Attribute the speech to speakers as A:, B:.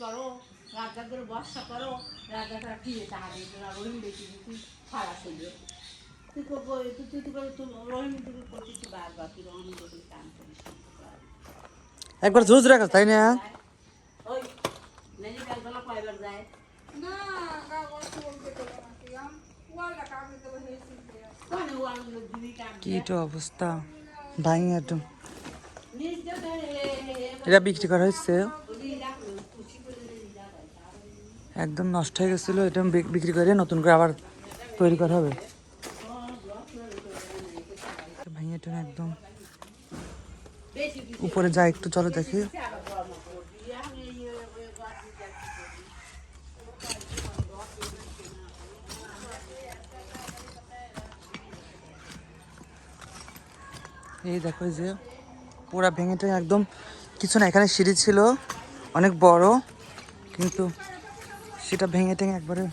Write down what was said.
A: করো রাজা করে বর্ষা করো রাজাটা ফিরে টাকা দিয়ে তোরা রহিম বেশি বেশি খারাপ হইলে তুই করব তুই তুই তুই করে তুই রহিম তুই করতেছি বারবার তুই রহিম করে কাম করিস
B: একবার জোজ রাখা তাই না?
A: ওই নেই কালবেলা কয়বার যায়?
C: না বলতে তো ওয়ালা কাগজ তো হয়েছে
A: কোনে ওয়ালগুলো দিবি কাম
B: কি তো। অবস্থা ভাঙি একদম এটা বিক্রি করা হচ্ছে
A: ওই রাখল খুশি করে রাখা
B: একদম নষ্ট হয়ে গেছিল, এটা বিক- বিক্রি করে নতুন করে আবার তৈরি করা হবে। টেনে একদম উপরে যায় একটু চলো দেখি।
A: এই
B: দেখো যে পুরা ভেঙে টেঙে একদম, কিছু না, এখানে সিঁড়ি ছিল, অনেক বড়, কিন্তু সেটা ভেঙে টেঙে একবারে